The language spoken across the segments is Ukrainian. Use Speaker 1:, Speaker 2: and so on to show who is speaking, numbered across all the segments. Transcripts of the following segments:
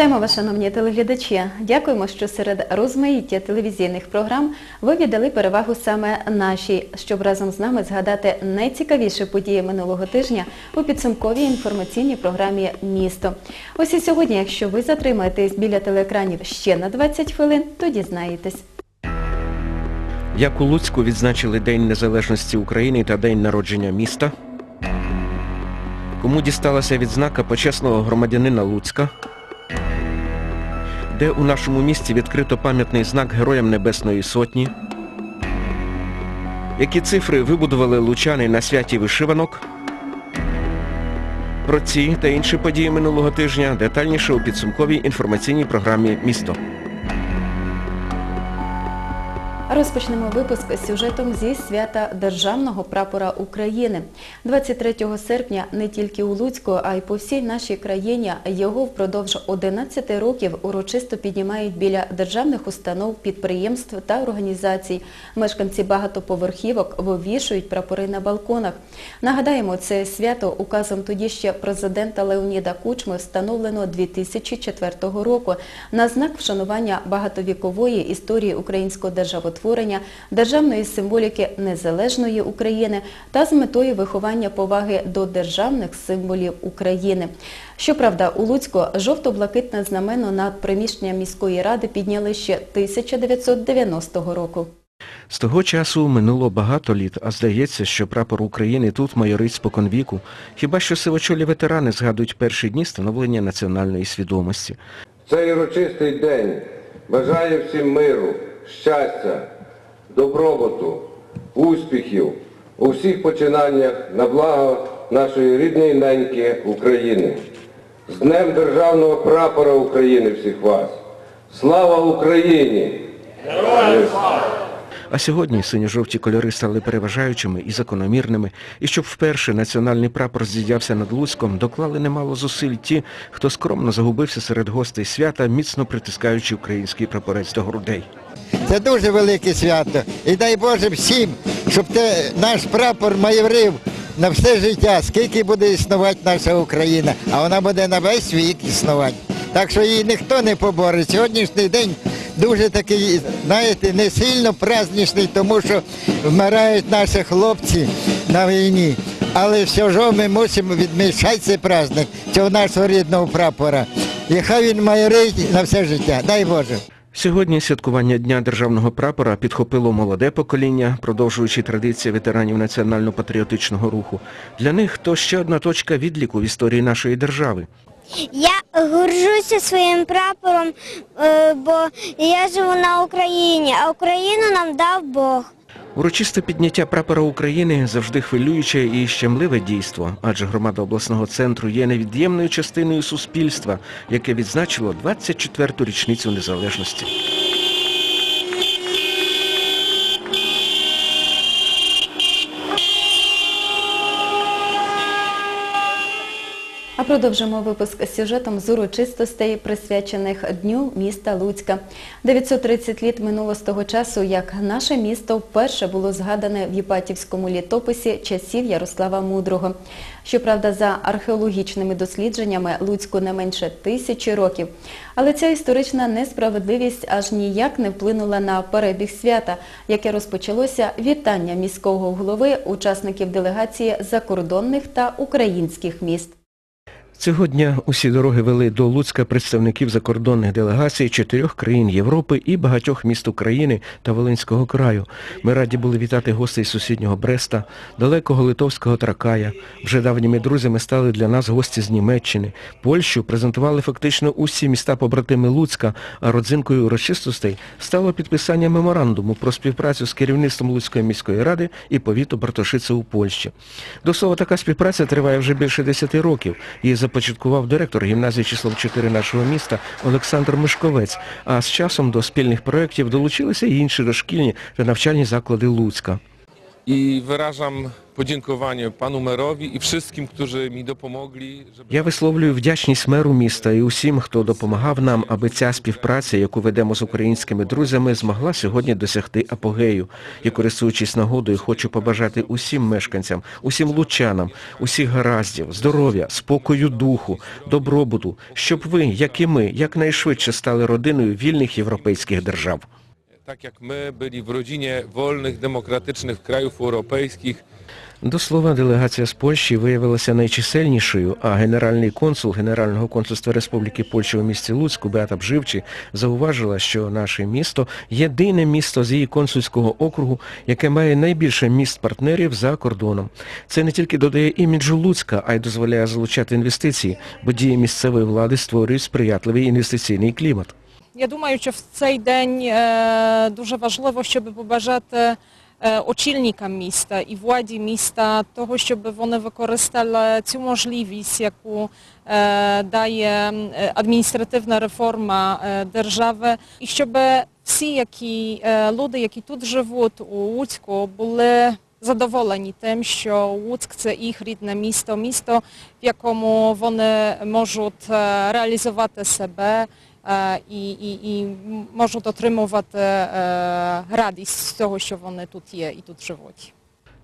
Speaker 1: Вітаємо вас, шановні телеглядачі. Дякуємо, що серед розмаїття телевізійних програм ви віддали перевагу саме нашій, щоб разом з нами згадати найцікавіші події минулого тижня у підсумковій інформаційній програмі Місто. Ось і сьогодні, якщо ви затримаєтесь біля телеекранів ще на 20 хвилин, то дізнаєтесь.
Speaker 2: Як у Луцьку відзначили День Незалежності України та День народження міста? Кому дісталася відзнака почесного громадянина Луцька? Де у нашому місті відкрито пам'ятний знак Героям Небесної Сотні? Які цифри вибудували лучани на святі вишиванок? Про ці та інші події минулого тижня детальніше у підсумковій інформаційній програмі Місто.
Speaker 1: Розпочнемо випуск з сюжетом зі свята Державного прапора України. 23 серпня не тільки у Луцьку, а й по всій нашій країні його впродовж 11 років урочисто піднімають біля державних установ, підприємств та організацій. Мешканці багатоповерхівок вивішують прапори на балконах. Нагадаємо, це свято указом тоді ще президента Леоніда Кучми встановлено 2004 року на знак вшанування багатовікової історії українського державотворення, державної символіки незалежної України та з метою виховання поваги до державних символів України. Щоправда, у Луцьку жовто-блакитне знамено над приміщенням міської ради підняли ще 1990 року.
Speaker 2: З того часу минуло багато літ, а здається, що прапор України тут майорить споконвіку. Хіба що сивочолі ветерани згадують перші дні становлення національної свідомості.
Speaker 3: Цей урочистий день бажає всім миру, щастя, добробуту, успіхів у всіх починаннях на благо нашої рідної неньки України. З Днем Державного прапора України всіх вас! Слава Україні! Героям!
Speaker 2: А сьогодні синьо-жовті кольори стали переважаючими і закономірними, і щоб вперше національний прапор здійнявся над Луцьком, доклали немало зусиль ті, хто скромно загубився серед гостей свята, міцно притискаючи український прапорець до грудей.
Speaker 4: Це дуже велике свято. І дай Боже всім, щоб те, наш прапор майорив на все життя, скільки буде існувати наша Україна, а вона буде на весь вік існувати. Так що її ніхто не поборить. Сьогоднішній день дуже такий, знаєте, не сильно праздничний, тому що вмирають наші хлопці на війні. Але все ж ми мусимо відмічати цей праздник цього нашого рідного прапора. І хай він майорить на все життя. Дай Боже.
Speaker 2: Сьогодні святкування Дня державного прапора підхопило молоде покоління, продовжуючи традиції ветеранів національно-патріотичного руху. Для них то ще одна точка відліку в історії нашої держави.
Speaker 5: Я горжуся своїм прапором, е, бо я живу на Україні, а Україну нам дав Бог.
Speaker 2: Урочисте підняття прапора України завжди хвилююче і щемливе дійство, адже громада обласного центру є невід'ємною частиною суспільства, яке відзначило 24-ту річницю незалежності.
Speaker 1: А продовжимо випуск з сюжетом з урочистостей, присвячених Дню міста Луцька. 930 літ минуло з того часу, як наше місто вперше було згадане в Єпатівському літописі часів Ярослава Мудрого. Щоправда, за археологічними дослідженнями Луцьку не менше тисячі років. Але ця історична несправедливість аж ніяк не вплинула на перебіг свята, яке розпочалося вітання міського голови, учасників делегації закордонних та українських міст.
Speaker 2: Цього дня усі дороги вели до Луцька представників закордонних делегацій чотирьох країн Європи і багатьох міст України та Волинського краю. Ми раді були вітати гостей сусіднього Бреста, далекого литовського Тракая. Вже давніми друзями стали для нас гості з Німеччини. Польщу презентували фактично усі міста побратими Луцька, а родзинкою урочистостей стало підписання меморандуму про співпрацю з керівництвом Луцької міської ради і повіту Бартошице у Польщі. До слова, така співпраця триває вже більше 10 років. Її започаткував директор гімназії число 4 нашого міста Олександр Мишковець, а з часом до спільних проєктів долучилися й інші дошкільні та навчальні заклади Луцька.
Speaker 6: I wyrażam podziękowanie panu merowi i wszystkim, którzy mi dopomogli, żeby
Speaker 2: Я висловлюю вдячність меру міста і усім, хто допомагав нам, аби ця співпраця, яку ведемо з українськими друзями, змогла сьогодні досягти апогею. І користуючись нагодою, хочу побажати усім мешканцям, усім лучанам, усіх гараздів, здоров'я, спокою духу, добробуту, щоб ви, як і ми, якнайшвидше стали родиною вільних європейських держав.
Speaker 6: Tak jak my byli w rodzinie wolnych, demokratycznych krajów europejskich,
Speaker 2: До слова, делегація з Польщі виявилася найчисельнішою, а генеральний консул Генерального консульства Республіки Польща у місті Луцьку Беата Бживчі зауважила, що наше місто єдине місто з її консульського округу, яке має найбільше міст партнерів за кордоном. Це не тільки додає іміджу Луцька, а й дозволяє залучати інвестиції, бо дії місцевої влади створюють сприятливий інвестиційний клімат.
Speaker 7: Я думаю, що в цей день е, дуже важливо, щоб побажати е, очільникам міста і владі міста того, щоб вони використали цю можливість, яку е, дає адміністративна реформа держави, і щоб всі які, люди, які тут живуть у Луцьку, були задоволені тим, що Луцьк це їх рідне місто, місто, в якому вони можуть реалізувати себе і, і, і можуть отримувати е, радість з того, що вони тут є і тут живуть.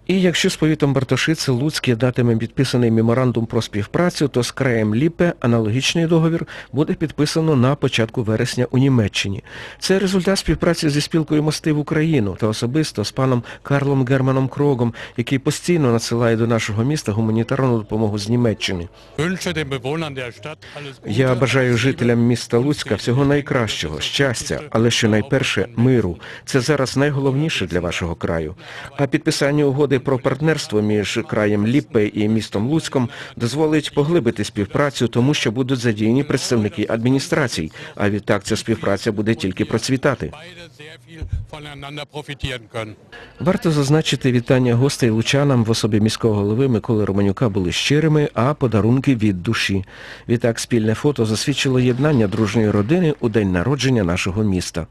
Speaker 2: І якщо з повітом Бартошице Луцьк датиме підписаний меморандум про співпрацю, то з краєм Ліпе аналогічний договір буде підписано на початку вересня у Німеччині. Це результат співпраці зі спілкою мости в Україну та особисто з паном Карлом Германом Крогом, який постійно надсилає до нашого міста гуманітарну допомогу з Німеччини. Я бажаю жителям міста Луцька всього найкращого, щастя, але що найперше миру. Це зараз найголовніше для вашого краю. А підписання угоди про партнерство між краєм Ліппе і містом Луцьком дозволить поглибити співпрацю, тому що будуть задіяні представники адміністрацій. А відтак ця співпраця буде тільки процвітати. Варто зазначити вітання гостей лучанам в особі міського голови Миколи Романюка були щирими, а подарунки від душі. Відтак спільне фото засвідчило єднання дружньої родини у день народження нашого міста.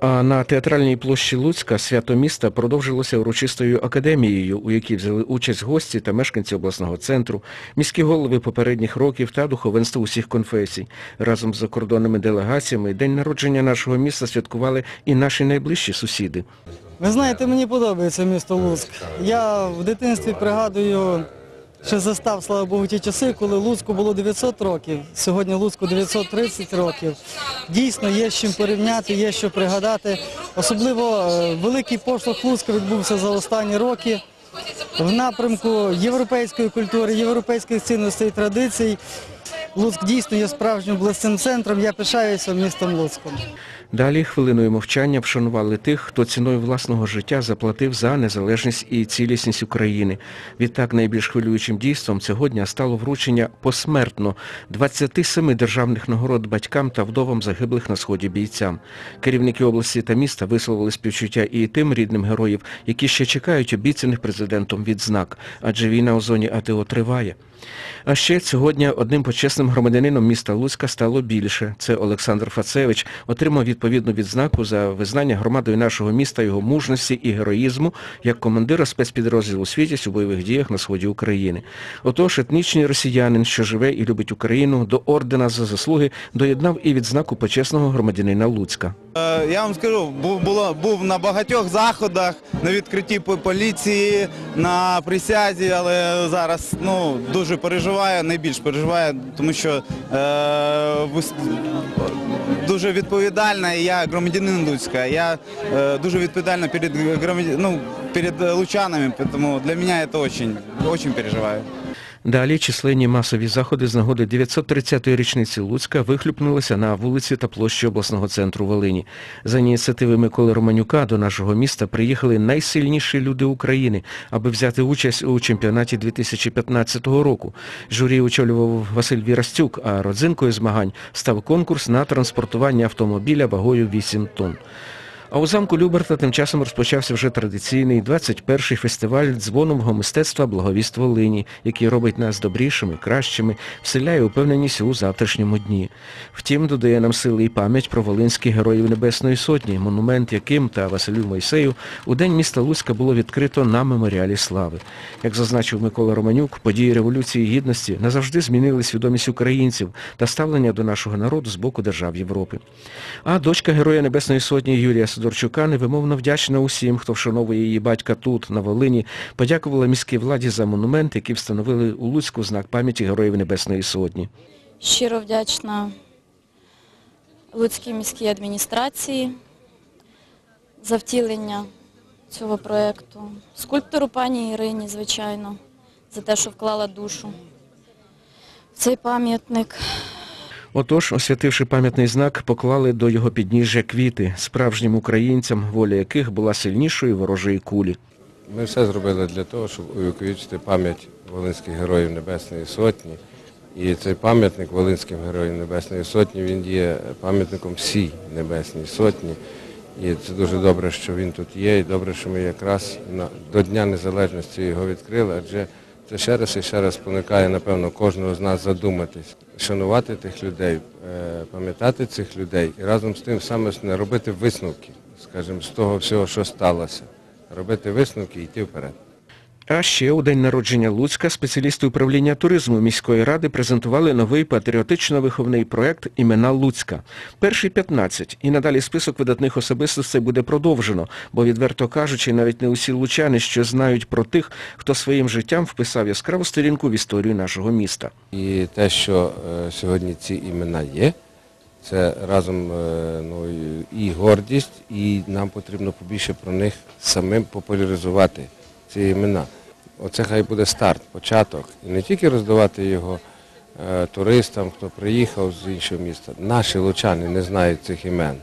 Speaker 2: А на театральній площі Луцька свято міста продовжилося урочистою академією, у якій взяли участь гості та мешканці обласного центру, міські голови попередніх років та духовенство усіх конфесій. Разом з закордонними делегаціями день народження нашого міста святкували і наші найближчі сусіди.
Speaker 8: Ви знаєте, мені подобається місто Луцьк. Я в дитинстві пригадую, що застав, слава Богу, ті часи, коли Луцьку було 900 років, сьогодні Луцьку 930 років. Дійсно, є з чим порівняти, є що пригадати. Особливо е, великий поштовх Луцька відбувся за останні роки в напрямку європейської культури, європейських цінностей і традицій. Луцьк дійсно є справжнім близьким центром. Я пишаюся містом Луцьком.
Speaker 2: Далі хвилиною мовчання вшанували тих, хто ціною власного життя заплатив за незалежність і цілісність України. Відтак найбільш хвилюючим дійством цього дня стало вручення посмертно 27 державних нагород батькам та вдовам загиблих на сході бійцям. Керівники області та міста висловили співчуття і тим рідним героїв, які ще чекають обіцяних президентом відзнак, адже війна у зоні АТО триває. А ще сьогодні одним почесним громадянином міста Луцька стало більше. Це Олександр Фацевич отримав відповідну відзнаку за визнання громадою нашого міста його мужності і героїзму як командира спецпідрозділу «Світязь» у бойових діях на сході України. Отож, етнічний росіянин, що живе і любить Україну, до ордена за заслуги доєднав і відзнаку почесного громадянина Луцька.
Speaker 9: Е, Я вам скажу, був, було, був на багатьох заходах, на відкритті поліції, на присязі, але зараз ну, дуже переживаю, найбільш переживаю, тому що е, дуже відповідальна, я громадянин Луцька, я е, дуже відповідальна перед, ну, перед е, лучанами, тому для мене це дуже, дуже переживаю.
Speaker 2: Далі численні масові заходи з нагоди 930-ї річниці Луцька вихлюпнулися на вулиці та площі обласного центру Волині. За ініціативи Миколи Романюка до нашого міста приїхали найсильніші люди України, аби взяти участь у чемпіонаті 2015 року. Журі очолював Василь Вірастюк, а родзинкою змагань став конкурс на транспортування автомобіля вагою 8 тонн. А у замку Люберта тим часом розпочався вже традиційний 21-й фестиваль дзвонового мистецтва «Благовіст Волині», який робить нас добрішими, кращими, вселяє упевненість у завтрашньому дні. Втім, додає нам сили і пам'ять про волинських героїв Небесної Сотні, монумент яким та Василю Мойсею у день міста Луцька було відкрито на меморіалі слави. Як зазначив Микола Романюк, події Революції Гідності назавжди змінили свідомість українців та ставлення до нашого народу з боку держав Європи. А дочка Героя Небесної Сотні Юрія Сидорчука невимовно вдячна усім, хто вшановує її батька тут, на Волині, подякувала міській владі за монумент, який встановили у Луцьку знак пам'яті Героїв Небесної Сотні.
Speaker 10: Щиро вдячна Луцькій міській адміністрації за втілення цього проєкту. Скульптору пані Ірині, звичайно, за те, що вклала душу в цей пам'ятник.
Speaker 2: Отож, освятивши пам'ятний знак, поклали до його підніжжя квіти справжнім українцям, воля яких була сильнішою ворожої кулі.
Speaker 3: Ми все зробили для того, щоб увіковічити пам'ять Волинських героїв Небесної Сотні. І цей пам'ятник Волинським героям Небесної Сотні, він є пам'ятником всій Небесній Сотні. І це дуже добре, що він тут є, і добре, що ми якраз до Дня Незалежності його відкрили, адже це ще раз і ще раз спонукає, напевно, кожного з нас задуматись, шанувати тих людей, е, пам'ятати цих людей і разом з тим саме робити висновки, скажімо, з того всього, що сталося. Робити висновки і йти вперед.
Speaker 2: А ще у день народження Луцька спеціалісти управління туризму міської ради презентували новий патріотично-виховний проект «Імена Луцька». Перший 15, і надалі список видатних особистостей буде продовжено, бо, відверто кажучи, навіть не усі лучани ще знають про тих, хто своїм життям вписав яскраву сторінку в історію нашого міста.
Speaker 3: І те, що е, сьогодні ці імена є, це разом е, ну, і гордість, і нам потрібно побільше про них самим популяризувати ці імена. Оце хай буде старт, початок. І не тільки роздавати його е, туристам, хто приїхав з іншого міста. Наші лучани не знають цих імен.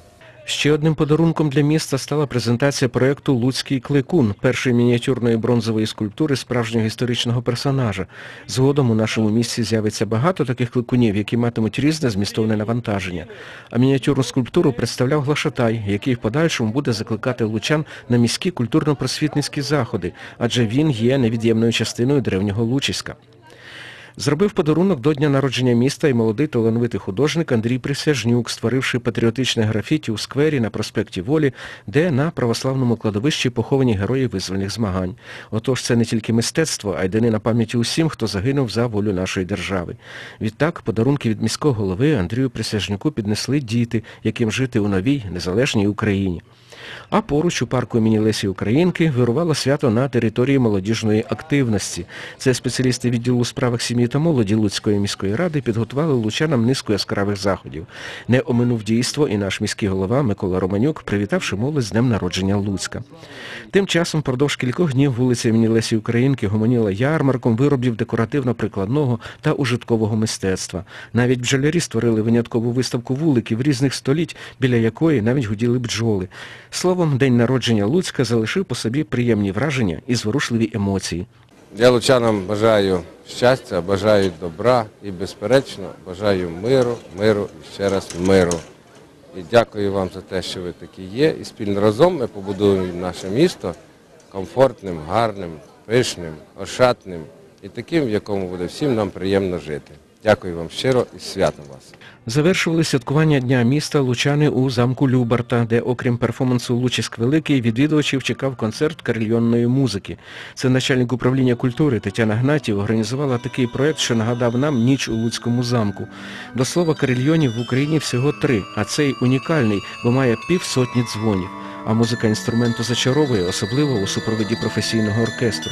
Speaker 2: Ще одним подарунком для міста стала презентація проєкту «Луцький кликун» першої мініатюрної бронзової скульптури справжнього історичного персонажа. Згодом у нашому місті з'явиться багато таких кликунів, які матимуть різне змістовне навантаження. А мініатюрну скульптуру представляв Глашатай, який в подальшому буде закликати лучан на міські культурно-просвітницькі заходи, адже він є невід'ємною частиною древнього Лучиська. Зробив подарунок до дня народження міста і молодий талановитий художник Андрій Присяжнюк, створивши патріотичне графіті у сквері на проспекті Волі, де на православному кладовищі поховані герої визвольних змагань. Отож, це не тільки мистецтво, а й данина пам'яті усім, хто загинув за волю нашої держави. Відтак, подарунки від міського голови Андрію Присяжнюку піднесли діти, яким жити у новій незалежній Україні. А поруч у парку імені Лесі Українки вирувало свято на території молодіжної активності. Це спеціалісти відділу у справах сім'ї та молоді Луцької міської ради підготували лучанам низку яскравих заходів. Не оминув дійство і наш міський голова Микола Романюк, привітавши молодь з днем народження Луцька. Тим часом продовж кількох днів вулиця імені Лесі Українки гомоніла ярмарком виробів декоративно-прикладного та ужиткового мистецтва. Навіть бджолярі створили виняткову виставку вуликів різних століть, біля якої навіть гуділи бджоли. Словом, день народження Луцька залишив по собі приємні враження і зворушливі емоції.
Speaker 3: Я лучанам бажаю щастя, бажаю добра і, безперечно, бажаю миру, миру і ще раз миру. І дякую вам за те, що ви такі є. І спільно разом ми побудуємо наше місто комфортним, гарним, пишним, ошатним і таким, в якому буде всім нам приємно жити. Дякую вам щиро і святом вас.
Speaker 2: Завершували святкування Дня міста лучани у замку Любарта, де, окрім перформансу Лучиськ Великий, відвідувачів чекав концерт карельйонної музики. Це начальник управління культури Тетяна Гнатів організувала такий проєкт, що нагадав нам ніч у Луцькому замку. До слова, карельйонів в Україні всього три, а цей унікальний, бо має півсотні дзвонів. А музика інструменту зачаровує, особливо у супроводі професійного оркестру.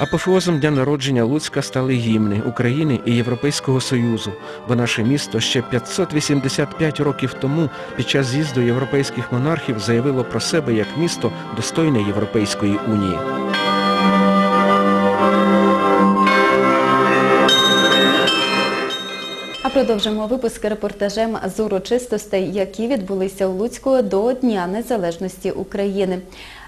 Speaker 2: Апофеозом дня народження Луцька стали гімни України і Європейського Союзу, бо наше місто ще 585 років тому під час з'їзду європейських монархів заявило про себе як місто достойне Європейської унії.
Speaker 1: Продовжимо випуск репортажем з урочистостей, які відбулися у Луцьку до Дня Незалежності України.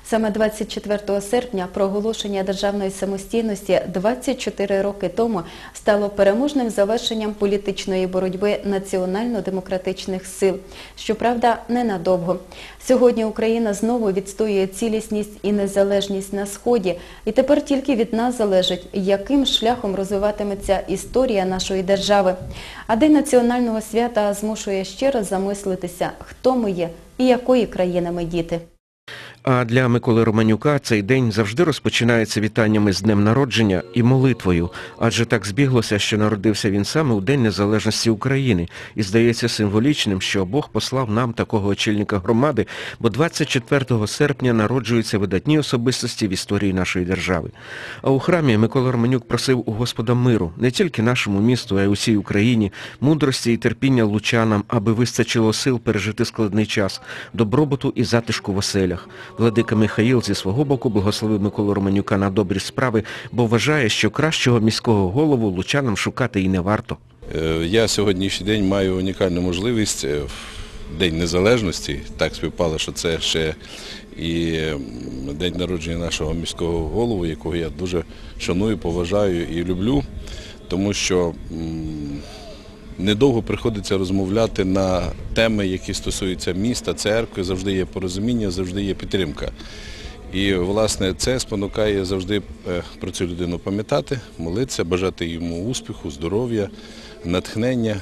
Speaker 1: Саме 24 серпня проголошення державної самостійності 24 роки тому стало переможним завершенням політичної боротьби національно-демократичних сил. Щоправда, ненадовго. Сьогодні Україна знову відстоює цілісність і незалежність на Сході. І тепер тільки від нас залежить, яким шляхом розвиватиметься історія нашої держави. А День національного свята змушує ще раз замислитися, хто ми є і якої країни ми діти.
Speaker 2: А для Миколи Романюка цей день завжди розпочинається вітаннями з днем народження і молитвою, адже так збіглося, що народився він саме у День Незалежності України. І здається символічним, що Бог послав нам такого очільника громади, бо 24 серпня народжуються видатні особистості в історії нашої держави. А у храмі Микола Романюк просив у Господа миру не тільки нашому місту, а й усій Україні, мудрості і терпіння лучанам, аби вистачило сил пережити складний час, добробуту і затишку в оселях. Владика Михаїл зі свого боку благословив Миколу Романюка на добрі справи, бо вважає, що кращого міського голову лучанам шукати і не варто.
Speaker 11: Е, Я сьогоднішній день маю унікальну можливість е, в День Незалежності. Так співпало, що це ще і день народження нашого міського голову, якого я дуже шаную, поважаю і люблю, тому що недовго приходиться розмовляти на теми, які стосуються міста, церкви, завжди є порозуміння, завжди є підтримка. І, власне, це спонукає завжди е, про цю людину пам'ятати, молитися, бажати йому успіху, здоров'я, натхнення.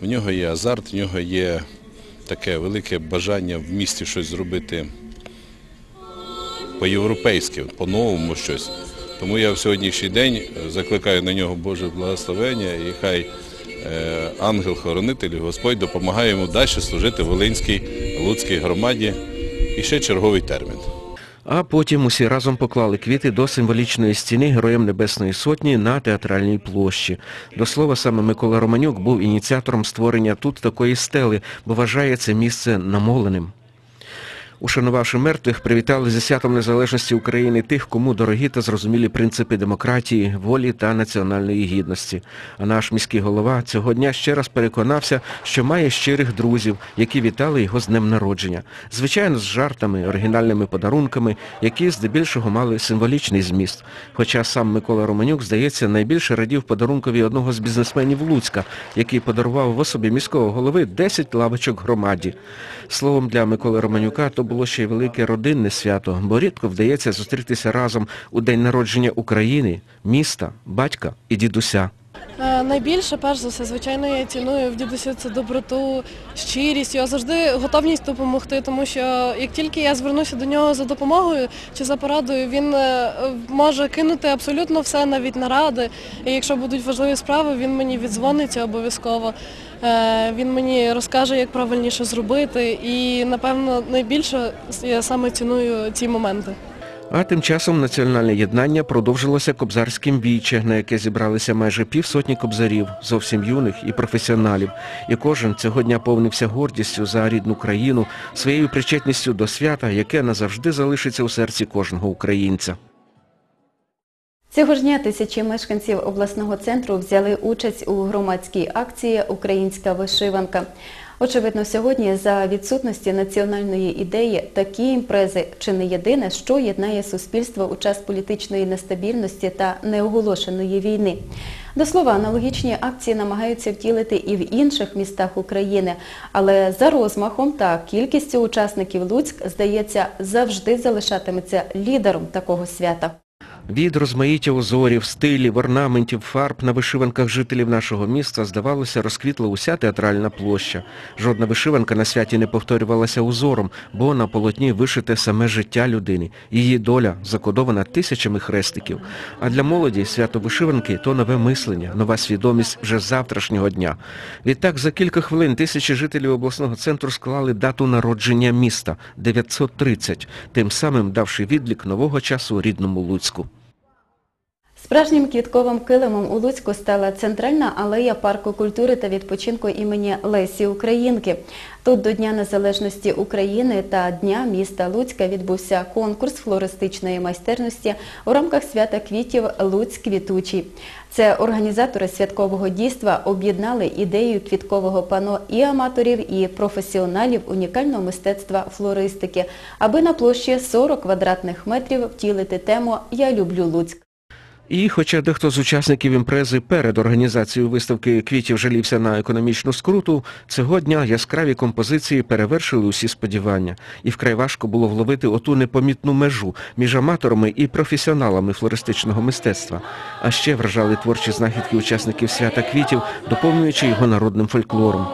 Speaker 11: В нього є азарт, в нього є таке велике бажання в місті щось зробити по-європейськи, по-новому щось. Тому я в сьогоднішній день е, закликаю на нього Боже благословення і хай ангел-хоронитель, Господь допомагає йому далі служити Волинській Луцькій громаді і ще черговий термін.
Speaker 2: А потім усі разом поклали квіти до символічної стіни Героям Небесної Сотні на театральній площі. До слова, саме Микола Романюк був ініціатором створення тут такої стели, бо вважає це місце намоленим. Ушанувавши мертвих, привітали зі святом незалежності України тих, кому дорогі та зрозумілі принципи демократії, волі та національної гідності. А наш міський голова цього дня ще раз переконався, що має щирих друзів, які вітали його з днем народження. Звичайно, з жартами, оригінальними подарунками, які здебільшого мали символічний зміст. Хоча сам Микола Романюк, здається, найбільше радів подарункові одного з бізнесменів Луцька, який подарував в особі міського голови 10 лавочок громаді. Словом, для Миколи Романюка то було ще й велике родинне свято, бо рідко вдається зустрітися разом у день народження України, міста, батька і дідуся.
Speaker 12: Е, Найбільше, перш за все, звичайно, я ціную в дідусю це доброту, щирість, його завжди готовність допомогти, тому що як тільки я звернуся до нього за допомогою чи за порадою, він е, може кинути абсолютно все навіть наради. І якщо будуть важливі справи, він мені віддзвониться обов'язково. Е, Він мені розкаже, як правильніше зробити. І, напевно, найбільше я саме ціную ці моменти.
Speaker 2: А тим часом національне єднання продовжилося кобзарським віче, на яке зібралися майже півсотні кобзарів, зовсім юних і професіоналів. І кожен цього дня повнився гордістю за рідну країну, своєю причетністю до свята, яке назавжди залишиться у серці кожного українця.
Speaker 1: Цього ж дня тисячі мешканців обласного центру взяли участь у громадській акції Українська вишиванка. Очевидно, сьогодні за відсутності національної ідеї такі імпрези чи не єдине, що єднає суспільство у час політичної нестабільності та неоголошеної війни. До слова, аналогічні акції намагаються втілити і в інших містах України, але за розмахом та кількістю учасників Луцьк, здається, завжди залишатиметься лідером такого свята.
Speaker 2: Від розмаїття узорів, стилів, орнаментів, фарб на вишиванках жителів нашого міста, здавалося, розквітла уся театральна площа. Жодна вишиванка на святі не повторювалася узором, бо на полотні вишите саме життя людини. Її доля закодована тисячами хрестиків. А для молоді свято вишиванки – то нове мислення, нова свідомість вже завтрашнього дня. Відтак за кілька хвилин тисячі жителів обласного центру склали дату народження міста – 930, тим самим давши відлік нового часу рідному Луцьку.
Speaker 1: Справжнім квітковим килимом у Луцьку стала центральна алея парку культури та відпочинку імені Лесі Українки. Тут до Дня Незалежності України та Дня міста Луцька відбувся конкурс флористичної майстерності у рамках свята квітів Луцьк квітучий. Це організатори святкового дійства об'єднали ідею квіткового пано і аматорів, і професіоналів унікального мистецтва флористики, аби на площі 40 квадратних метрів втілити тему Я люблю Луцьк.
Speaker 2: І хоча дехто з учасників імпрези перед організацією виставки квітів жалівся на економічну скруту, цього дня яскраві композиції перевершили усі сподівання. І вкрай важко було вловити оту непомітну межу між аматорами і професіоналами флористичного мистецтва. А ще вражали творчі знахідки учасників свята квітів, доповнюючи його народним фольклором.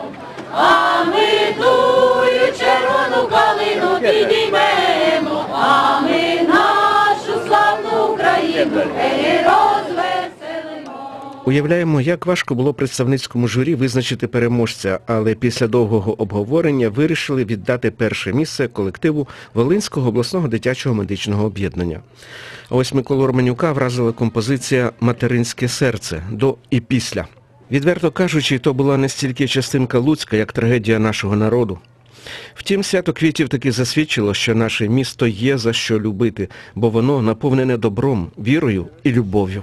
Speaker 2: Уявляємо, як важко було представницькому журі визначити переможця, але після довгого обговорення вирішили віддати перше місце колективу Волинського обласного дитячого медичного об'єднання. Ось Миколу Романюка вразила композиція Материнське серце до і після. Відверто кажучи, то була не стільки частинка Луцька, як трагедія нашого народу. Втім, свято квітів таки засвідчило, що наше місто є за що любити, бо воно наповнене добром, вірою і любов'ю.